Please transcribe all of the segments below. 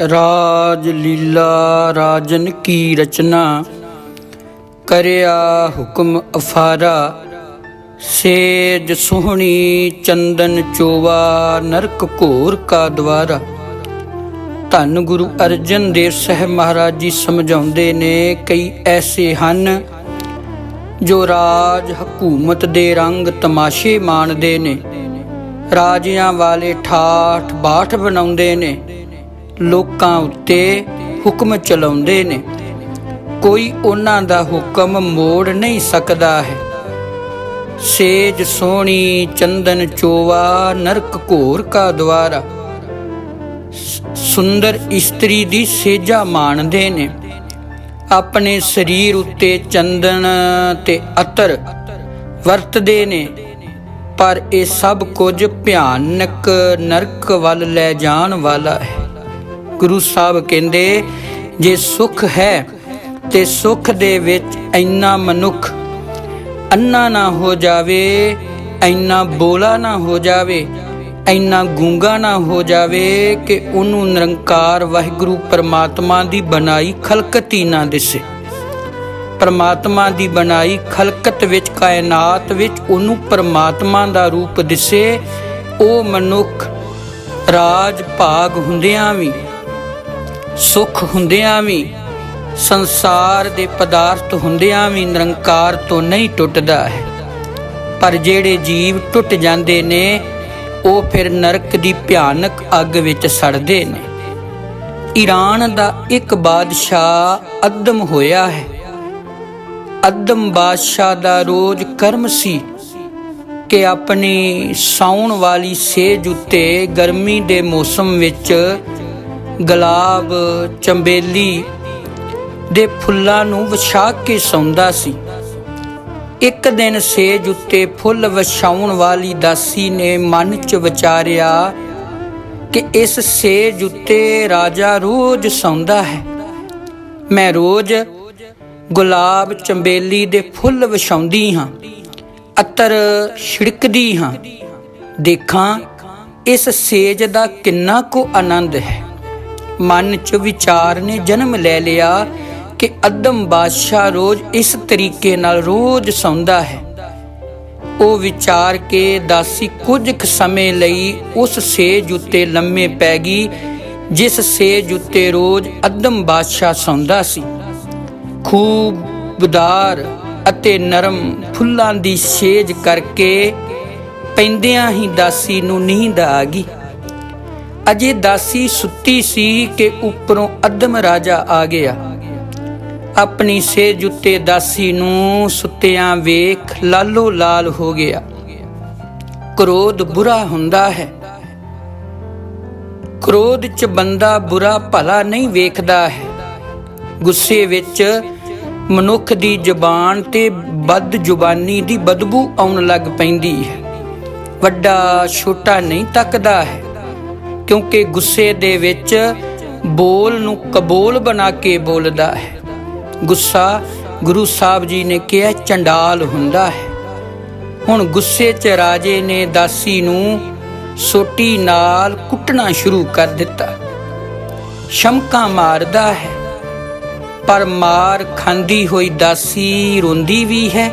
ਰਾਜ ਲੀਲਾ ਰਾਜਨ ਕੀ ਰਚਨਾ? ਕਰਿਆ ਹੁਕਮ ਅਫਾਰਾ, ਸੇਜ ਸੁਹਣੀ ਚੰਦਨ ਚੋਵਾ, ਨਰਕ ਘੋਰ ਕਾ ਦਵਾਰਾ। ਧੰਨ ਗੁਰੂ ਅਰਜਨ ਦੇਵ ਸਾਹਿਬ ਮਹਾਰਾਜ ਜੀ ਸਮਝਾਉਂਦੇ ਨੇ, ਕਈ ਐਸੇ ਹਨ ਜੋ ਰਾਜ ਹਕੂਮਤ ਦੇ ਰੰਗ ਤਮਾਸ਼ੇ ਮਾਣਦੇ ਨੇ। ਰਾਜਿਆਂ ਵਾਲੇ ਠਾਠ ਬਾਠ ਬਣਾਉਂਦੇ ਨੇ। ਲੋਕਾਂ ਉੱਤੇ ਹੁਕਮ ਚਲਾਉਂਦੇ ਨੇ। ਕੋਈ ਉਹਨਾਂ ਦਾ ਹੁਕਮ ਮੋੜ ਨਹੀਂ ਸਕਦਾ ਹੈ। ਸੇਜ ਸੋਹਣੀ ਚੰਦਨ ਚੋਵਾ ਨਰਕ ਘੋਰ ਕਾ ਦਵਾਰਾ ਸੁੰਦਰ ਇਸਤਰੀ ਦੀ ਸੇਜਾ ਮਾਣਦੇ ਨੇ। ਆਪਣੇ ਸਰੀਰ ਉੱਤੇ ਚੰਦਨ ਤੇ ਅਤਰ ਵਰਤਦੇ ਨੇ। ਪਰ ਇਹ ਸਭ ਕੁਝ ਭਿਆਨਕ ਨਰਕ ਵੱਲ ਲੈ ਜਾਣ ਵਾਲਾ ਹੈ। ਗੁਰੂ ਸਾਹਿਬ ਕਹਿੰਦੇ, ਜੇ ਸੁਖ ਹੈ, ਤੇ ਸੁਖ ਦੇ ਵਿੱਚ ਇੰਨਾ ਮਨੁੱਖ ਅੰਨਾ ਨਾ ਹੋ ਜਾਵੇ, ਇੰਨਾ ਬੋਲਾ ਨਾ ਹੋ ਜਾਵੇ, ਇੰਨਾ ਗੂੰਗਾ ਨਾ ਹੋ ਜਾਵੇ ਕਿ ਉਹਨੂੰ ਨਿਰੰਕਾਰ ਵਾਹਿਗੁਰੂ ਪਰਮਾਤਮਾ ਦੀ ਬਣਾਈ ਖਲਕਤ ਹੀ ਨਾ ਦਿਸੇ। ਪਰਮਾਤਮਾ ਦੀ ਬਣਾਈ ਖਲਕਤ ਵਿੱਚ, ਕਾਇਨਾਤ ਵਿੱਚ ਉਹਨੂੰ ਪਰਮਾਤਮਾ ਦਾ ਰੂਪ ਦਿਸੇ। ਉਹ ਮਨੁੱਖ ਰਾਜ ਭਾਗ ਹੁੰਦਿਆਂ ਵੀ ਸੁਖ ਹੁੰਦਿਆਂ ਵੀ, ਸੰਸਾਰ ਦੇ ਪਦਾਰਥ ਹੁੰਦਿਆਂ ਵੀ ਨਿਰੰਕਾਰ ਤੋਂ ਨਹੀਂ ਟੁੱਟਦਾ ਹੈ। ਪਰ ਜਿਹੜੇ ਜੀਵ ਟੁੱਟ ਜਾਂਦੇ ਨੇ, ਉਹ ਫਿਰ ਨਰਕ ਦੀ ਭਿਆਨਕ ਅੱਗ ਵਿੱਚ ਸੜਦੇ ਨੇ। ਈਰਾਨ ਦਾ ਇੱਕ ਬਾਦਸ਼ਾਹ ਅਦਮ ਹੋਇਆ ਹੈ। ਅਦਮ ਬਾਦਸ਼ਾਹ ਦਾ ਰੋਜ਼ ਕਰਮ ਸੀ ਕਿ ਆਪਣੀ ਸਾਉਣ ਵਾਲੀ ਸੇਜ ਉੱਤੇ ਗਰਮੀ ਦੇ ਮੌਸਮ ਵਿੱਚ ਗੁਲਾਬ ਚੰਬੇਲੀ ਦੇ ਫੁੱਲਾਂ ਨੂੰ ਵਿਛਾ ਕੇ ਸੌਂਦਾ ਸੀ। ਇੱਕ ਦਿਨ ਸੇਜ ਉੱਤੇ ਫੁੱਲ ਵਿਛਾਉਣ ਵਾਲੀ ਦਾਸੀ ਨੇ ਮਨ 'ਚ ਵਿਚਾਰਿਆ ਕਿ ਇਸ ਸੇਜ ਉੱਤੇ ਰਾਜਾ ਰੋਜ਼ ਸੌਂਦਾ ਹੈ। ਮੈਂ ਰੋਜ਼ ਗੁਲਾਬ ਚੰਬੇਲੀ ਦੇ ਫੁੱਲ ਵਿਛਾਉਂਦੀ ਹਾਂ, ਅਤਰ ਛਿੜਕਦੀ ਹਾਂ। ਦੇਖਾਂ, ਇਸ ਸੇਜ ਦਾ ਕਿੰਨਾ ਕੋ ਆਨੰਦ ਹੈ। ਮਨ 'ਚ ਵਿਚਾਰ ਨੇ ਜਨਮ ਲੈ ਲਿਆ ਕਿ ਅਦਮ ਬਾਦਸ਼ਾਹ ਰੋਜ਼ ਇਸ ਤਰੀਕੇ ਨਾਲ ਰੋਜ਼ ਸੌਂਦਾ ਹੈ। ਉਹ ਵਿਚਾਰ ਕੇ ਦਾਸੀ ਕੁਝ ਕੁ ਸਮੇਂ ਲਈ ਉਸ ਸੇਜ ਉੱਤੇ ਲੰਮੇ ਪੈ ਗਈ, ਜਿਸ ਸੇਜ ਉੱਤੇ ਰੋਜ਼ ਅਦਮ ਬਾਦਸ਼ਾਹ ਸੌਂਦਾ ਸੀ। ਖੂਬਦਾਰ ਅਤੇ ਨਰਮ ਫੁੱਲਾਂ ਦੀ ਸੇਜ ਕਰਕੇ ਪੈਂਦਿਆਂ ਹੀ ਦਾਸੀ ਨੂੰ ਨੀਂਦ ਆ ਗਈ। ਅਜੇ ਦਾਸੀ ਸੁੱਤੀ ਸੀ ਕਿ ਉੱਪਰੋਂ ਅਦਮ ਰਾਜਾ ਆ ਗਿਆ। ਆਪਣੀ ਸੇਜ ਜੁੱਤੇ ਦਾਸੀ ਨੂੰ ਸੁੱਤਿਆਂ ਵੇਖ ਲਾਲੋ ਲਾਲ ਹੋ ਗਿਆ। ਕ੍ਰੋਧ ਬੁਰਾ ਹੁੰਦਾ ਹੈ। ਕ੍ਰੋਧ 'ਚ ਬੰਦਾ ਬੁਰਾ ਭਲਾ ਨਹੀਂ ਵੇਖਦਾ ਹੈ। ਗੁੱਸੇ ਵਿੱਚ ਮਨੁੱਖ ਦੀ ਜ਼ੁਬਾਨ ਤੇ ਬਦ ਜ਼ੁਬਾਨੀ ਦੀ ਬਦਬੂ ਆਉਣ ਲੱਗ ਪੈਂਦੀ ਹੈ। ਵੱਡਾ ਛੋਟਾ ਨਹੀਂ ਤੱਕਦਾ ਹੈ। ਕਿਉਂਕਿ ਗੁੱਸੇ ਦੇ ਵਿੱਚ ਬੋਲ ਨੂੰ ਕਬੂਲ ਬਣਾ ਕੇ ਬੋਲਦਾ ਹੈ। ਗੁੱਸਾ ਗੁਰੂ ਸਾਹਿਬ ਜੀ ਨੇ ਕਿਹਾ, ਚੰਡਾਲ ਹੁੰਦਾ ਹੈ। ਹੁਣ ਗੁੱਸੇ 'ਚ ਰਾਜੇ ਨੇ ਦਾਸੀ ਨੂੰ ਸੋਟੀ ਨਾਲ ਕੁੱਟਣਾ ਸ਼ੁਰੂ ਕਰ ਦਿੱਤਾ। ਸ਼ਮਕਾ ਮਾਰਦਾ ਹੈ, ਪਰ ਮਾਰ ਖਾਂਦੀ ਹੋਈ ਦਾਸੀ ਰੋਂਦੀ ਵੀ ਹੈ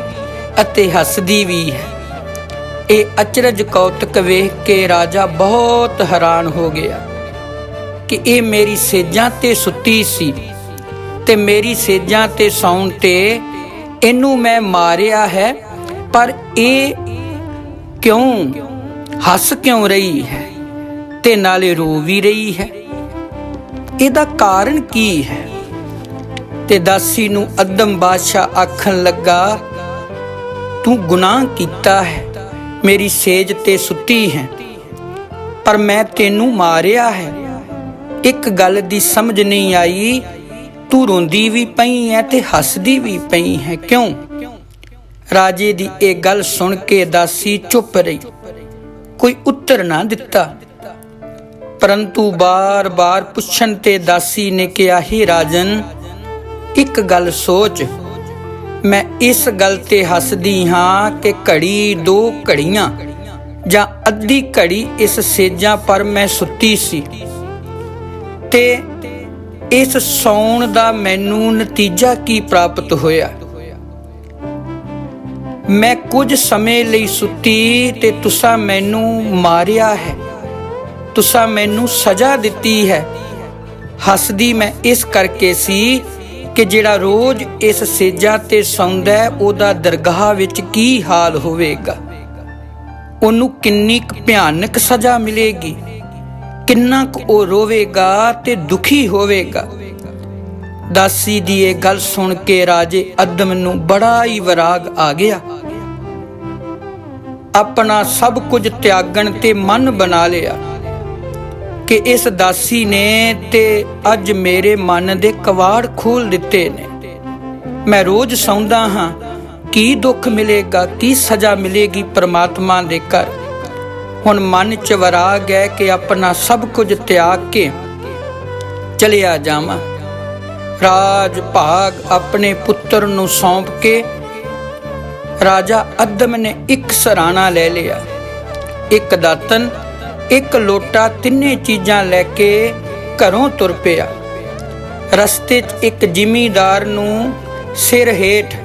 ਅਤੇ ਹੱਸਦੀ ਵੀ ਹੈ। ਇਹ ਅਚਰਜ ਕੌਤਕ ਵੇਖ ਕੇ ਰਾਜਾ ਬਹੁਤ ਹੈਰਾਨ ਹੋ ਗਿਆ ਕਿ ਇਹ ਮੇਰੀ ਸੇਜਾਂ ਤੇ ਸੁੱਤੀ ਸੀ ਤੇ ਮੇਰੀ ਸੇਜਾਂ ਤੇ ਸੌਣ ਤੇ ਇਹਨੂੰ ਮੈਂ ਮਾਰਿਆ ਹੈ, ਪਰ ਇਹ ਕਿਉਂ? ਹੱਸ ਕਿਉਂ ਰਹੀ ਹੈ ਤੇ ਨਾਲੇ ਰੋ ਵੀ ਰਹੀ ਹੈ? ਇਹਦਾ ਕਾਰਨ ਕੀ ਹੈ? ਤੇ ਦਾਸੀ ਨੂੰ ਅਦਮ ਬਾਦਸ਼ਾਹ ਆਖਣ ਲੱਗਾ, ਤੂੰ ਗੁਨਾਹ ਕੀਤਾ ਹੈ। ਮੇਰੀ ਸੇਜ ਤੇ ਸੁੱਤੀ ਹੈ, ਪਰ ਮੈਂ ਤੈਨੂੰ ਮਾਰਿਆ ਹੈ। ਇੱਕ ਗੱਲ ਦੀ ਸਮਝ ਨਹੀਂ ਆਈ, ਤੂੰ ਰੋਂਦੀ ਵੀ ਪਈ ਹੈ ਤੇ ਹੱਸਦੀ ਵੀ ਪਈ ਹੈ। ਕਿਉਂ? ਰਾਜੇ ਦੀ ਇਹ ਗੱਲ ਸੁਣ ਕੇ ਦਾਸੀ ਚੁੱਪ ਰਹੀ। ਕੋਈ ਉੱਤਰ ਨਾ ਦਿੱਤਾ। ਪਰੰਤੂ ਬਾਰ-ਬਾਰ ਪੁੱਛਣ ਤੇ ਦਾਸੀ ਨੇ ਕਿਹਾ, ਹੀ ਰਾਜਨ, ਇੱਕ ਗੱਲ ਸੋਚ। ਮੈਂ ਇਸ ਗੱਲ ਤੇ ਹੱਸਦੀ ਹਾਂ ਕਿ ਘੜੀ ਦੋ ਘੜੀਆਂ ਜਾਂ ਅੱਧੀ ਘੜੀ ਇਸ ਸੇਜਾਂ ਪਰ ਮੈਂ ਸੁੱਤੀ ਸੀ। ਤੇ ਇਸ ਸੌਣ ਦਾ ਮੈਨੂੰ ਨਤੀਜਾ ਕੀ ਪ੍ਰਾਪਤ ਹੋਇਆ? ਮੈਂ ਕੁਝ ਸਮੇਂ ਲਈ ਸੁੱਤੀ ਤੇ ਤੁਸਾਂ ਮੈਨੂੰ ਮਾਰਿਆ ਹੈ। ਤੁਸਾਂ ਮੈਨੂੰ ਸਜ਼ਾ ਦਿੱਤੀ ਹੈ। ਹੱਸਦੀ ਮੈਂ ਇਸ ਕਰਕੇ ਸੀ ਕਿ ਜਿਹੜਾ ਰੋਜ਼ ਇਸ ਸੇਜਾ ਤੇ ਸੌਂਦਾ ਹੈ, ਉਹਦਾ ਦਰਗਾਹ ਵਿੱਚ ਕੀ ਹਾਲ ਹੋਵੇਗਾ? ਉਹਨੂੰ ਕਿੰਨੀ ਕੁ ਭਿਆਨਕ ਸਜ਼ਾ ਮਿਲੇਗੀ? ਕਿੰਨਾ ਕੁ ਉਹ ਰੋਵੇਗਾ ਤੇ ਦੁਖੀ ਹੋਵੇਗਾ? ਦਾਸੀ ਦੀ ਇਹ ਗੱਲ ਸੁਣ ਕੇ ਰਾਜੇ ਅਦਮ ਨੂੰ ਬੜਾ ਹੀ ਵਿਰਾਗ ਆ ਗਿਆ। ਆਪਣਾ ਸਭ ਕੁਝ ਤਿਆਗਣ ਤੇ ਮਨ ਬਣਾ ਲਿਆ। ਕਿ ਇਸ ਦਾਸੀ ਨੇ ਤੇ ਅੱਜ ਮੇਰੇ ਮਨ ਦੇ ਕਵਾੜ ਖੋਲ ਦਿੱਤੇ ਨੇ। ਮੈਂ ਰੋਜ਼ ਸੌਂਦਾ ਹਾਂ, ਕੀ ਦੁੱਖ ਮਿਲੇਗਾ, ਕੀ ਸਜ਼ਾ ਮਿਲੇਗੀ ਪ੍ਰਮਾਤਮਾ ਦੇ ਘਰ। ਹੁਣ ਮਨ ਚ ਵਰਾ ਹੈ ਕਿ ਆਪਣਾ ਸਭ ਕੁਝ ਤਿਆਗ ਕੇ ਚਲਿਆ ਜਾਵਾਂ। ਰਾਜ ਭਾਗ ਆਪਣੇ ਪੁੱਤਰ ਨੂੰ ਸੌਂਪ ਕੇ ਰਾਜਾ ਅਦਮ ਨੇ ਇੱਕ ਸਰਾਣਾ ਲੈ ਲਿਆ। ਇੱਕ ਦਾਤਨ ਇੱਕ ਲੋਟਾ ਤਿੰਨੇ ਚੀਜ਼ਾਂ ਲੈ ਕੇ ਘਰੋਂ ਤੁਰ ਪਿਆ। ਰਸਤੇ 'ਚ ਇੱਕ ਜ਼ਿਮੀਂਦਾਰ ਨੂੰ ਸਿਰ ਹੇਠ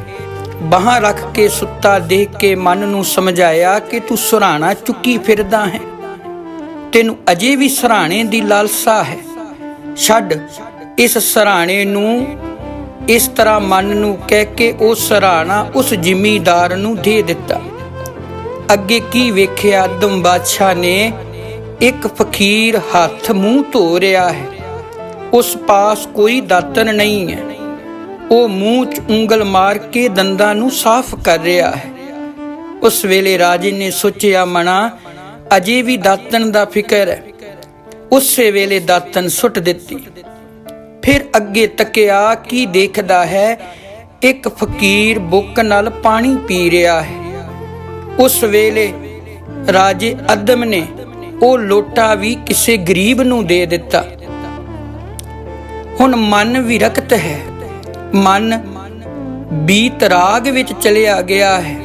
ਬਾਹਾਂ ਰੱਖ ਕੇ ਸੁੱਤਾ ਦੇਖ ਕੇ ਮਨ ਨੂੰ ਸਮਝਾਇਆ ਕਿ ਤੂੰ ਸੁਰਾਣਾ ਚੁੱਕੀ ਫਿਰਦਾ ਹੈ। ਤੈਨੂੰ ਅਜੇ ਵੀ ਸਰਾਣੇ ਦੀ ਲਾਲਸਾ ਹੈ। ਛੱਡ, ਇਸ ਸਰਾਣੇ ਨੂੰ ਇਸ ਤਰ੍ਹਾਂ ਮਨ ਨੂੰ ਕਹਿ ਕੇ ਉਹ ਸਰਾਣਾ ਉਸ ਜ਼ਿਮੀਂਦਾਰ ਨੂੰ ਦੇ ਦਿੱਤਾ। ਅੱਗੇ ਕੀ ਵੇਖਿਆ? ਆਦਮ ਬਾਦਸ਼ਾਹ ਨੇ ਇੱਕ ਫਕੀਰ ਹੱਥ ਮੂੰਹ ਧੋ ਰਿਹਾ ਹੈ। ਉਸ ਪਾਸ ਕੋਈ ਦਾਤਨ ਨਹੀਂ ਹੈ। ਉਹ ਮੂੰਹ 'ਚ ਉਂਗਲ ਮਾਰ ਕੇ ਦੰਦਾਂ ਨੂੰ ਸਾਫ਼ ਕਰ ਰਿਹਾ ਹੈ। ਉਸ ਵੇਲੇ ਰਾਜੇ ਨੇ ਸੋਚਿਆ ਮਣਾ ਅਜੇ ਵੀ ਦਾਤਨ ਦਾ ਫਿਕਰ ਹੈ। ਉਸੇ ਵੇਲੇ ਦਾਤਨ ਸੁੱਟ ਦਿੱਤੀ। ਫਿਰ ਅੱਗੇ ਤੱਕਿਆ, ਕੀ ਦੇਖਦਾ ਹੈ? ਇੱਕ ਫਕੀਰ ਬੁੱਕ ਨਾਲ ਪਾਣੀ ਪੀ ਰਿਹਾ ਹੈ। ਉਸ ਵੇਲੇ ਰਾਜੇ ਅਦਮ ਨੇ ਉਹ ਲੋਟਾ ਵੀ ਕਿਸੇ ਗਰੀਬ ਨੂੰ ਦੇ ਦਿੱਤਾ। ਹੁਣ ਮਨ ਵਿਰਕਤ ਹੈ। ਮਨ ਬੀਤ ਰਾਗ ਵਿੱਚ ਚਲਿਆ ਗਿਆ ਹੈ।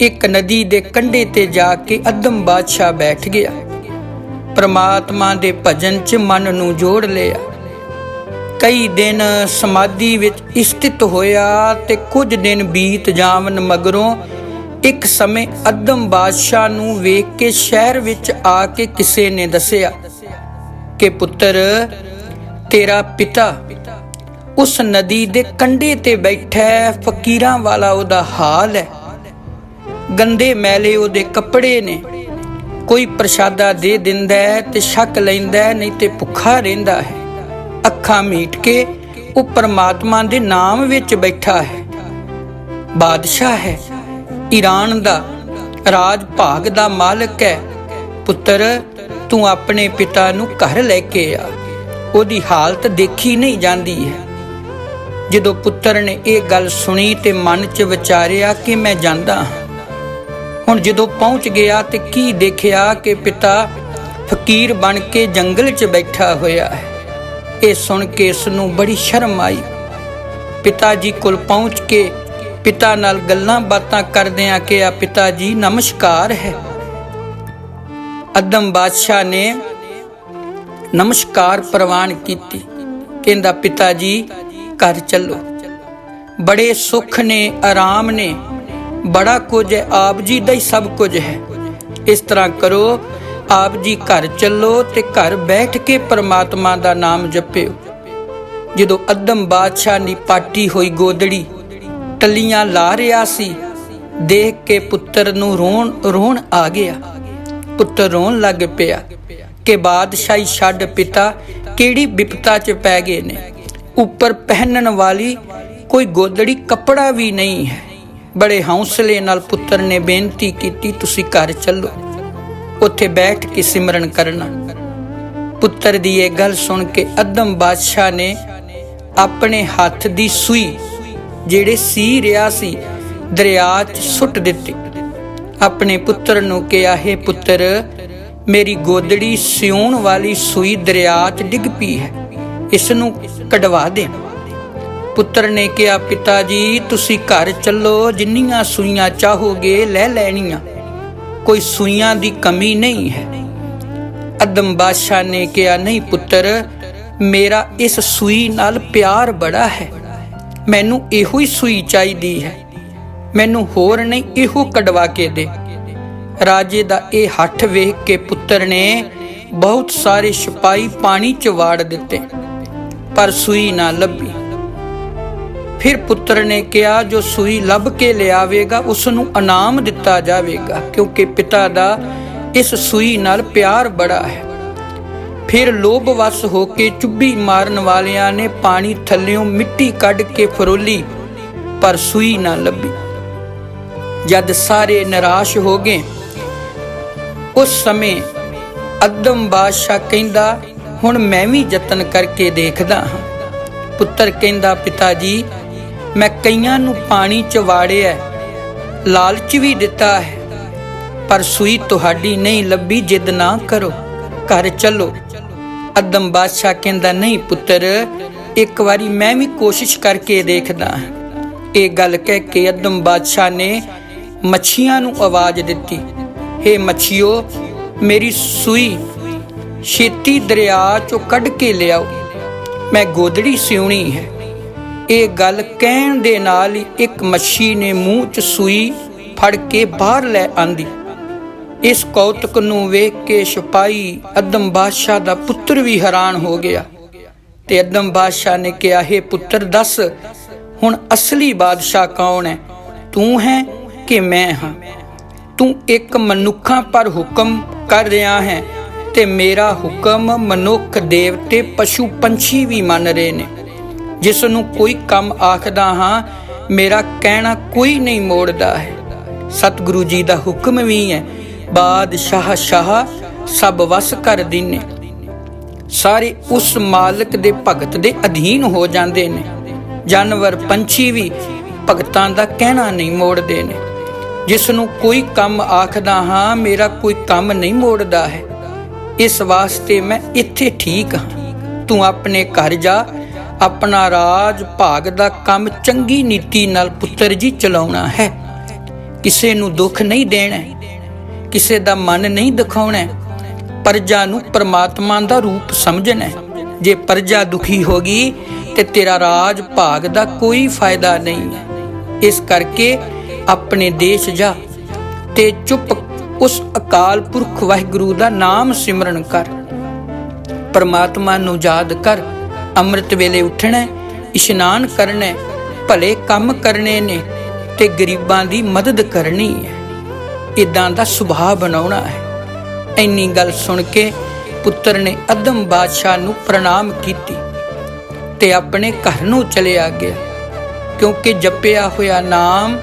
ਇੱਕ ਨਦੀ ਦੇ ਕੰਢੇ ਤੇ ਜਾ ਕੇ ਅਦਮ ਬਾਦਸ਼ਾਹ ਬੈਠ ਗਿਆ। ਪ੍ਰਮਾਤਮਾ ਦੇ ਭਜਨ 'ਚ ਮਨ ਨੂੰ ਜੋੜ ਲਿਆ। ਕਈ ਦਿਨ ਸਮਾਧੀ ਵਿੱਚ ਸਥਿਤ ਹੋਇਆ ਤੇ ਕੁਝ ਦਿਨ ਬੀਤ ਜਾਵਨ ਮਗਰੋਂ ਇੱਕ ਸਮੇਂ ਅਦਮ ਬਾਦਸ਼ਾਹ ਨੂੰ ਵੇਖ ਕੇ ਸ਼ਹਿਰ ਵਿੱਚ ਆ ਕੇ ਕਿਸੇ ਨੇ ਦੱਸਿਆ ਕਿ ਪੁੱਤਰ ਤੇਰਾ ਪਿਤਾ ਉਸ ਨਦੀ ਦੇ ਕੰਢੇ ਤੇ ਬੈਠਾ ਹੈ ਫਕੀਰਾਂ ਵਾਲਾ ਉਹਦਾ ਹਾਲ ਹੈ। ਗੰਦੇ ਮੈਲੇ ਉਹਦੇ ਕੱਪੜੇ ਨੇ। ਕੋਈ ਪ੍ਰਸ਼ਾਦਾ ਦੇ ਦਿੰਦਾ ਹੈ ਤੇ ਸ਼ੱਕ ਲੈਂਦਾ ਹੈ, ਨਹੀਂ ਤੇ ਭੁੱਖਾ ਰਹਿੰਦਾ ਹੈ। ਅੱਖਾਂ ਮੀਟ ਕੇ ਉਹ ਪਰਮਾਤਮਾ ਦੇ ਨਾਮ ਵਿੱਚ ਬੈਠਾ ਹੈ। ਬਾਦਸ਼ਾਹ ਹੈ। ਈਰਾਨ ਦਾ ਰਾਜ ਭਾਗ ਦਾ ਮਾਲਕ ਹੈ। ਪੁੱਤਰ, ਤੂੰ ਆਪਣੇ ਪਿਤਾ ਨੂੰ ਘਰ ਲੈ ਕੇ ਆ। ਉਹਦੀ ਹਾਲਤ ਦੇਖੀ ਨਹੀਂ ਜਾਂਦੀ ਹੈ। ਜਦੋਂ ਪੁੱਤਰ ਨੇ ਇਹ ਗੱਲ ਸੁਣੀ ਤੇ ਮਨ 'ਚ ਵਿਚਾਰਿਆ ਕਿ ਮੈਂ ਜਾਂਦਾ ਹਾਂ। ਹੁਣ ਜਦੋਂ ਪਹੁੰਚ ਗਿਆ ਤੇ ਕੀ ਦੇਖਿਆ ਕਿ ਪਿਤਾ ਫਕੀਰ ਬਣ ਕੇ ਜੰਗਲ 'ਚ ਬੈਠਾ ਹੋਇਆ ਹੈ। ਇਹ ਸੁਣ ਕੇ ਇਸ ਨੂੰ ਬੜੀ ਸ਼ਰਮ ਆਈ। ਪਿਤਾ ਜੀ ਕੋਲ ਪਹੁੰਚ ਕੇ ਪਿਤਾ ਨਾਲ ਗੱਲਾਂ ਬਾਤਾਂ ਕਰਦਿਆਂ ਕਿ ਆ ਪਿਤਾ ਜੀ, ਨਮਸਕਾਰ ਹੈ। ਅਦਮ ਬਾਦਸ਼ਾਹ ਨੇ ਨਮਸਕਾਰ ਪ੍ਰਵਾਨ ਕੀਤੀ। ਕਹਿੰਦਾ, ਪਿਤਾ ਜੀ, ਘਰ ਚੱਲੋ। ਬੜੇ ਸੁੱਖ ਨੇ, ਆਰਾਮ ਨੇ। ਬੜਾ ਕੁਝ ਹੈ, ਆਪ ਜੀ ਦਾ ਹੀ ਸਭ ਕੁਝ ਹੈ। ਇਸ ਤਰ੍ਹਾਂ ਕਰੋ, ਆਪ ਜੀ ਘਰ ਚੱਲੋ ਤੇ ਘਰ ਬੈਠ ਕੇ ਪ੍ਰਮਾਤਮਾ ਦਾ ਨਾਮ ਜਪਿਓ। ਜਦੋਂ ਅਦਮ ਬਾਦਸ਼ਾਹ ਦੀ ਪਾਟੀ ਹੋਈ ਗੋਦੜੀ ਟੱਲੀਆਂ ਲਾ ਰਿਹਾ ਸੀ। ਦੇਖ ਕੇ ਪੁੱਤਰ ਨੂੰ ਰੋਣ ਰੋਣ ਆ ਗਿਆ। ਪੁੱਤਰ ਰੋਣ ਲੱਗ ਪਿਆ ਕਿ ਬਾਦਸ਼ਾਹੀ ਛੱਡ ਪਿਤਾ ਕਿਹੜੀ ਵਿਪਤਾ 'ਚ ਪੈ ਗਏ ਨੇ। ਉੱਪਰ ਪਹਿਨਣ ਵਾਲੀ ਕੋਈ ਗੋਦੜੀ ਕੱਪੜਾ ਵੀ ਨਹੀਂ ਹੈ। ਬੜੇ ਹੌਸਲੇ ਨਾਲ ਪੁੱਤਰ ਨੇ ਬੇਨਤੀ ਕੀਤੀ, ਤੁਸੀਂ ਘਰ ਚੱਲੋ। ਉੱਥੇ ਬੈਠ ਕੇ ਸਿਮਰਨ ਕਰਨਾ। ਪੁੱਤਰ ਦੀ ਇਹ ਗੱਲ ਸੁਣ ਕੇ ਅਦਮ ਬਾਦਸ਼ਾਹ ਨੇ ਆਪਣੇ ਹੱਥ ਦੀ ਸੂਈ ਜਿਹੜੇ ਸੀ ਰਿਆ ਸੀ, ਦਰਿਆ 'ਚ ਸੁੱਟ ਦਿੱਤੇ। ਆਪਣੇ ਪੁੱਤਰ ਨੂੰ ਕਿਹਾ, ਹੈ ਪੁੱਤਰ, ਮੇਰੀ ਗੋਦੜੀ ਸਿਉਣ ਵਾਲੀ ਸੂਈ ਦਰਿਆ 'ਚ ਡਿੱਗ ਪਈ ਹੈ। ਇਸ ਨੂੰ ਕਢਵਾ ਦੇ। ਪੁੱਤਰ ਨੇ ਕਿਹਾ, ਪਿਤਾ ਜੀ, ਤੁਸੀਂ ਘਰ ਚੱਲੋ, ਜਿੰਨੀਆਂ ਸੂਈਆਂ ਚਾਹੋਗੇ ਲੈ ਲੈਣੀਆਂ। ਕੋਈ ਸੂਈਆਂ ਦੀ ਕਮੀ ਨਹੀਂ ਹੈ। ਅਦਮ ਬਾਦਸ਼ਾਹ ਨੇ ਕਿਹਾ, ਨਹੀਂ ਪੁੱਤਰ, ਮੇਰਾ ਇਸ ਸੂਈ ਨਾਲ ਪਿਆਰ ਬੜਾ ਹੈ। ਮੈਨੂੰ ਇਹੋ ਹੀ ਸੂਈ ਚਾਹੀਦੀ ਹੈ। ਮੈਨੂੰ ਹੋਰ ਨਹੀਂ ਇਹੋ ਕਢਵਾ ਕੇ ਦੇ। ਰਾਜੇ ਦਾ ਇਹ ਹੱਠ ਵੇਖ ਕੇ ਪੁੱਤਰ ਨੇ ਬਹੁਤ ਸਾਰੇ ਸਿਪਾਹੀ ਪਾਣੀ ਚ ਵਾੜ ਦਿੱਤੇ, ਪਰ ਸੂਈ ਨਾ ਲੱਭੀ। ਫਿਰ ਪੁੱਤਰ ਨੇ ਕਿਹਾ, ਜੋ ਸੂਈ ਲੱਭ ਕੇ ਲਿਆਵੇਗਾ ਉਸ ਨੂੰ ਇਨਾਮ ਦਿੱਤਾ ਜਾਵੇਗਾ, ਕਿਉਂਕਿ ਪਿਤਾ ਦਾ ਇਸ ਸੂਈ ਨਾਲ ਪਿਆਰ ਬੜਾ ਹੈ। ਫਿਰ ਲੋਭ ਵਸ ਹੋ ਕੇ ਚੁੱਭੀ ਮਾਰਨ ਵਾਲਿਆਂ ਨੇ ਪਾਣੀ ਥੱਲਿਓਂ ਮਿੱਟੀ ਕੱਢ ਕੇ ਫਰੋਲੀ, ਪਰ ਸੂਈ ਨਾ ਲੱਭੀ। ਜਦ ਸਾਰੇ ਨਿਰਾਸ਼ ਹੋ ਗਏ, ਉਸ ਸਮੇਂ ਅਦਮ ਬਾਦਸ਼ਾਹ ਕਹਿੰਦਾ, ਹੁਣ ਮੈਂ ਵੀ ਯਤਨ ਕਰਕੇ ਦੇਖਦਾ ਹਾਂ। ਪੁੱਤਰ ਕਹਿੰਦਾ, ਪਿਤਾ ਜੀ, ਮੈਂ ਕਈਆਂ ਨੂੰ ਪਾਣੀ ਚ ਵਾੜਿਆ ਲਾਲਚ ਵੀ ਦਿੱਤਾ ਹੈ, ਪਰ ਸੂਈ ਤੁਹਾਡੀ ਨਹੀਂ ਲੱਭੀ, ਜਿੱਦ ਨਾ ਕਰੋ, ਘਰ ਚੱਲੋ। ਅਦਮ ਬਾਦਸ਼ਾਹ ਕਹਿੰਦਾ, ਨਹੀਂ ਪੁੱਤਰ, ਇੱਕ ਵਾਰੀ ਮੈਂ ਵੀ ਕੋਸ਼ਿਸ਼ ਕਰਕੇ ਦੇਖਦਾ ਇਹ ਗੱਲ ਕਹਿ ਕੇ ਅਦਮ ਬਾਦਸ਼ਾਹ ਨੇ ਮੱਛੀਆਂ ਨੂੰ ਆਵਾਜ਼ ਦਿੱਤੀ, ਹੇ ਮੱਛੀਓ, ਮੇਰੀ ਸੂਈ ਛੇਤੀ ਦਰਿਆ ਚੋਂ ਕੱਢ ਕੇ ਲਿਆਓ। ਮੈਂ ਗੋਦੜੀ ਸਿਉਣੀ ਹੈ। ਇਹ ਗੱਲ ਕਹਿਣ ਦੇ ਨਾਲ ਹੀ ਇੱਕ ਮੱਛੀ ਨੇ ਮੂੰਹ 'ਚ ਸੂਈ ਫੜ ਕੇ ਬਾਹਰ ਲੈ ਆਂਦੀ। ਇਸ ਕੌਤਕ ਨੂੰ ਵੇਖ ਕੇ ਸਿਪਾਹੀ ਅਦਮ ਬਾਦਸ਼ਾਹ ਦਾ ਪੁੱਤਰ ਵੀ ਹੈਰਾਨ ਹੋ ਗਿਆ। ਤੇ ਅਦਮ ਬਾਦਸ਼ਾਹ ਨੇ ਕਿਹਾ, ਹੈ ਪੁੱਤਰ, ਦੱਸ, ਹੁਣ ਅਸਲੀ ਬਾਦਸ਼ਾਹ ਕੌਣ ਹੈ? ਤੂੰ ਹੈ ਕਿ ਮੈਂ ਹਾਂ? ਤੂੰ ਇੱਕ ਮਨੁੱਖਾਂ ਪਰ ਹੁਕਮ ਕਰ ਰਿਹਾ ਹੈ ਤੇ ਮੇਰਾ ਹੁਕਮ ਮਨੁੱਖ ਦੇਵਤੇ, ਪਸ਼ੂ ਪੰਛੀ ਵੀ ਮੰਨ ਰਹੇ ਨੇ। ਜਿਸ ਨੂੰ ਕੋਈ ਕੰਮ ਆਖਦਾ ਹਾਂ, ਮੇਰਾ ਕਹਿਣਾ ਕੋਈ ਨਹੀਂ ਮੋੜਦਾ ਹੈ। ਸਤਿਗੁਰੂ ਜੀ ਦਾ ਹੁਕਮ ਵੀ ਹੈ ਬਾਦਸ਼ਾਹ ਸ਼ਾਹ ਸਭ ਵਸ ਕਰ ਦੀਨੇ। ਸਾਰੇ ਉਸ ਮਾਲਕ ਦੇ ਭਗਤ ਦੇ ਅਧੀਨ ਹੋ ਜਾਂਦੇ ਨੇ। ਜਾਨਵਰ ਪੰਛੀ ਵੀ ਭਗਤਾਂ ਦਾ ਕਹਿਣਾ ਨਹੀਂ ਮੋੜਦੇ ਨੇ। ਜਿਸ ਨੂੰ ਕੋਈ ਕੰਮ ਆਖਦਾ ਹਾਂ, ਮੇਰਾ ਕੋਈ ਕੰਮ ਨਹੀਂ ਮੋੜਦਾ ਹੈ। ਇਸ ਵਾਸਤੇ ਮੈਂ ਇੱਥੇ ਠੀਕ ਹਾਂ। ਤੂੰ ਆਪਣੇ ਘਰ ਜਾ, ਆਪਣਾ ਰਾਜ ਭਾਗ ਦਾ ਕੰਮ ਚੰਗੀ ਨੀਤੀ ਨਾਲ ਪੁੱਤਰ ਜੀ ਚਲਾਉਣਾ ਹੈ। ਕਿਸੇ ਨੂੰ ਦੁੱਖ ਨਹੀਂ ਦੇਣਾ। ਕਿਸੇ ਦਾ ਮਨ ਨਹੀਂ ਦਿਖਾਉਣਾ ਪਰਜਾ ਨੂੰ ਪ੍ਰਮਾਤਮਾ ਦਾ ਰੂਪ ਸਮਝਣਾ ਜੇ ਪਰਜਾ ਦੁਖੀ ਹੋਗੀ ਤੇ ਤੇਰਾ ਰਾਜ ਭਾਗ ਦਾ ਕੋਈ ਫਾਇਦਾ ਨਹੀਂ ਹੈ। ਇਸ ਕਰਕੇ ਆਪਣੇ ਦੇਸ਼ ਜਾ ਤੇ ਚੁੱਪ ਉਸ ਅਕਾਲ ਪੁਰਖ ਵਾਹਿਗੁਰੂ ਦਾ ਨਾਮ ਸਿਮਰਨ ਕਰ। ਪਰਮਾਤਮਾ ਨੂੰ ਯਾਦ ਕਰ, ਅੰਮ੍ਰਿਤ ਵੇਲੇ ਉੱਠਣਾ ਇਸ਼ਨਾਨ ਕਰਨਾ ਭਲੇ ਕੰਮ ਕਰਨੇ ਨੇ ਤੇ ਗਰੀਬਾਂ ਦੀ ਮਦਦ ਕਰਨੀ ਹੈ। ਇਦਾਂ ਦਾ ਸੁਭਾਅ ਬਣਾਉਣਾ ਹੈ। ਇੰਨੀ ਗੱਲ ਸੁਣ ਕੇ ਪੁੱਤਰ ਨੇ ਅਦਮ ਬਾਦਸ਼ਾਹ ਨੂੰ ਪ੍ਰਣਾਮ ਕੀਤੀ ਤੇ ਆਪਣੇ ਘਰ ਨੂੰ ਚਲਿਆ ਗਿਆ, ਕਿਉਂਕਿ ਜਪਿਆ ਹੋਇਆ ਨਾਮ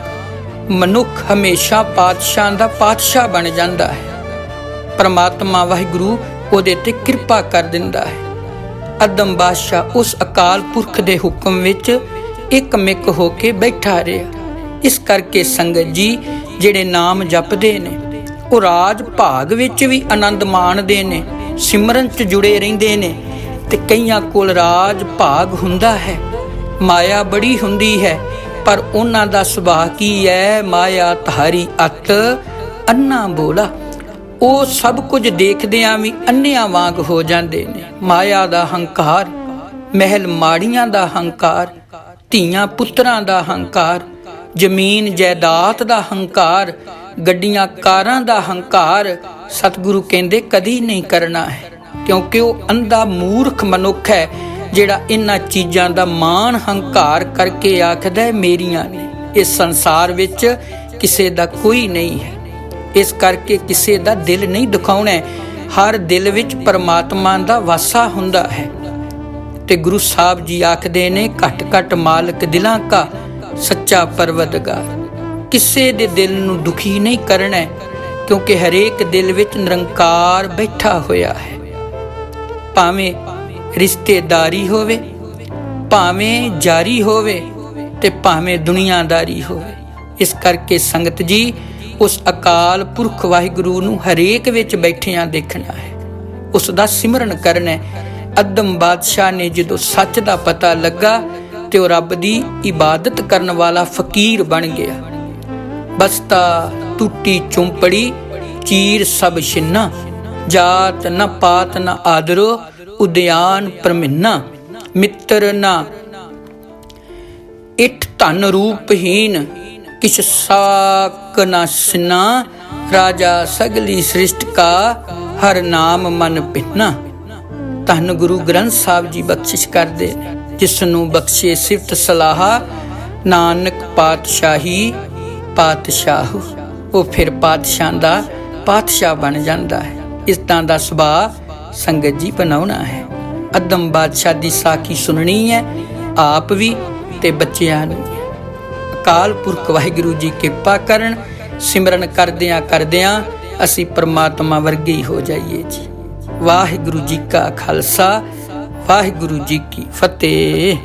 ਮਨੁੱਖ ਹਮੇਸ਼ਾ ਪਾਤਸ਼ਾਹ ਦਾ ਪਾਤਸ਼ਾਹ ਬਣ ਜਾਂਦਾ ਹੈ। ਪਰਮਾਤਮਾ ਵਾਹਿਗੁਰੂ ਉਹਦੇ ਤੇ ਕਿਰਪਾ ਕਰ ਦਿੰਦਾ ਹੈ। ਅਦਮ ਬਾਦਸ਼ਾਹ ਉਸ ਅਕਾਲ ਪੁਰਖ ਦੇ ਹੁਕਮ ਵਿੱਚ ਇੱਕ ਮਿਕ ਹੋ ਕੇ ਬੈਠਾ ਰਿਹਾ। ਇਸ ਕਰਕੇ ਸੰਗਤ ਜੀ ਜਿਹੜੇ ਨਾਮ ਜਪਦੇ ਨੇ, ਉਹ ਰਾਜ ਭਾਗ ਵਿੱਚ ਵੀ ਆਨੰਦ ਮਾਣਦੇ ਨੇ, ਸਿਮਰਨ 'ਚ ਜੁੜੇ ਰਹਿੰਦੇ ਨੇ ਤੇ ਕਈਆਂ ਕੋਲ ਰਾਜ ਭਾਗ ਹੁੰਦਾ ਹੈ, ਮਾਇਆ ਬੜੀ ਹੁੰਦੀ ਹੈ, ਪਰ ਉਹਨਾਂ ਦਾ ਸੁਭਾਅ ਕੀ ਹੈ? ਮਾਇਆ ਧਾਰੀ ਅਤ, ਅੰਨਾ ਬੋਲਾ। ਉਹ ਸਭ ਕੁਝ ਦੇਖਦਿਆਂ ਵੀ ਅੰਨਿਆਂ ਵਾਂਗ ਹੋ ਜਾਂਦੇ ਨੇ। ਮਾਇਆ ਦਾ ਹੰਕਾਰ, ਮਹਿਲ ਮਾੜੀਆਂ ਦਾ ਹੰਕਾਰ, ਧੀਆਂ ਪੁੱਤਰਾਂ ਦਾ ਹੰਕਾਰ ਜ਼ਮੀਨ ਜਾਇਦਾਦ ਦਾ ਹੰਕਾਰ, ਗੱਡੀਆਂ ਕਾਰਾਂ ਦਾ ਹੰਕਾਰ, ਸਤਿਗੁਰੂ ਕਹਿੰਦੇ ਕਦੀ ਨਹੀਂ ਕਰਨਾ ਹੈ, ਕਿਉਂਕਿ ਉਹ ਅੰਧਾ ਮੂਰਖ ਮਨੁੱਖ ਹੈ, ਜਿਹੜਾ ਇਹਨਾਂ ਚੀਜ਼ਾਂ ਦਾ ਮਾਣ ਹੰਕਾਰ ਕਰਕੇ ਆਖਦਾ ਹੈ, ਮੇਰੀਆਂ ਨੇ। ਇਸ ਸੰਸਾਰ ਵਿੱਚ ਕਿਸੇ ਦਾ ਕੋਈ ਨਹੀਂ ਹੈ। ਇਸ ਕਰਕੇ ਕਿਸੇ ਦਾ ਦਿਲ ਨਹੀਂ ਦੁਖਾਉਣਾ ਹਰ ਦਿਲ ਵਿੱਚ ਪਰਮਾਤਮਾ ਦਾ ਵਾਸਾ ਹੁੰਦਾ ਹੈ। ਤੇ ਗੁਰੂ ਸਾਹਿਬ ਜੀ ਆਖਦੇ ਨੇ ਘਟ ਘਟ ਮਾਲਕ ਦਿਲਾਂ ਕਾ ਸੱਚਾ ਪਰਵਦਗਾਰ ਕਿਸੇ ਦੇ ਦਿਲ ਨੂੰ ਦੁਖੀ ਨਹੀਂ ਕਰਨਾ, ਕਿਉਂਕਿ ਹਰੇਕ ਦਿਲ ਵਿੱਚ ਨਿਰੰਕਾਰ ਬੈਠਾ ਹੋਇਆ ਹੈ। ਭਾਵੇਂ ਰਿਸ਼ਤੇਦਾਰੀ ਹੋਵੇ, ਭਾਵੇਂ ਜਾਰੀ ਹੋਵੇ ਤੇ ਭਾਵੇਂ ਦੁਨੀਆਦਾਰੀ ਹੋਵੇ। ਇਸ ਕਰਕੇ ਸੰਗਤ ਜੀ, ਉਸ ਅਕਾਲ ਪੁਰਖ ਵਾਹਿਗੁਰੂ ਨੂੰ ਹਰੇਕ ਵਿੱਚ ਬੈਠਿਆਂ ਦੇਖਣਾ ਹੈ। ਉਸ ਦਾ ਸਿਮਰਨ ਕਰਨਾ ਹੈ। ਅਦਮ ਬਾਦਸ਼ਾਹ ਨੇ ਜਦੋਂ ਸੱਚ ਦਾ ਪਤਾ ਲੱਗਾ ਤੇ ਉਹ ਰੱਬ ਦੀ ਇਬਾਦਤ ਕਰਨ ਵਾਲਾ ਫਕੀਰ ਬਣ ਗਿਆ। ਬਸਤਾ, ਟੁੱਟੀ, ਚੁੰਪੜੀ, ਚੀਰ ਸਭ ਛਿੰਨਾ, ਜਾਤ ਨ ਪਾਤ ਨ ਆਦਰੋ ਉਦਿਆਨ ਪਰਮਿੰਨਾ, ਮਿੱਤਰ ਨਾ। ਇਠ ਧਨ ਰੂਪਹੀਨ, ਕਿਛ ਸਾਕ ਨ ਸਿਨਾ, ਰਾਜਾ ਸਗਲੀ ਸ੍ਰਿਸ਼ਟ ਕਾ, ਹਰ ਨਾਮ ਮਨ ਪਿੰਨਾ ਧੰਨ ਗੁਰੂ ਗ੍ਰੰਥ ਸਾਹਿਬ ਜੀ ਬਖਸ਼ਿਸ਼ ਕਰਦੇ। ਨੇ ਜਿਸ ਨੂੰ ਬਖਸ਼ੇ ਸਿਫਤ ਸਲਾਹ, ਨਾਨਕ ਪਾਤਸ਼ਾਹੀ ਪਾਤਸ਼ਾਹ। ਉਹ ਫਿਰ ਪਾਤਸ਼ਾਹ ਦਾ ਪਾਤਸ਼ਾਹ ਬਣ ਜਾਂਦਾ ਹੈ। ਇਸ ਤਰ੍ਹਾਂ ਦਾ ਸੁਭਾਅ ਸੰਗਤ ਜੀ ਬਣਾਉਣਾ ਹੈ। ਅਦਮ ਬਾਦਸ਼ਾਹ ਦੀ ਸਾਖੀ ਸੁਣਨੀ ਹੈ, ਆਪ ਵੀ ਤੇ ਬੱਚਿਆਂ ਨੂੰ ਵੀ। ਅਕਾਲ ਪੁਰਖ ਵਾਹਿਗੁਰੂ ਜੀ ਕਿਰਪਾ ਕਰਨ, ਸਿਮਰਨ ਕਰਦਿਆਂ ਕਰਦਿਆਂ ਅਸੀਂ ਪਰਮਾਤਮਾ ਵਰਗੇ ਹੀ ਹੋ ਜਾਈਏ ਜੀ। ਵਾਹਿਗੁਰੂ ਜੀ ਕਾ ਖਾਲਸਾ ਵਾਹਿਗੁਰੂ ਜੀ ਕੀ ਫਤਿਹ।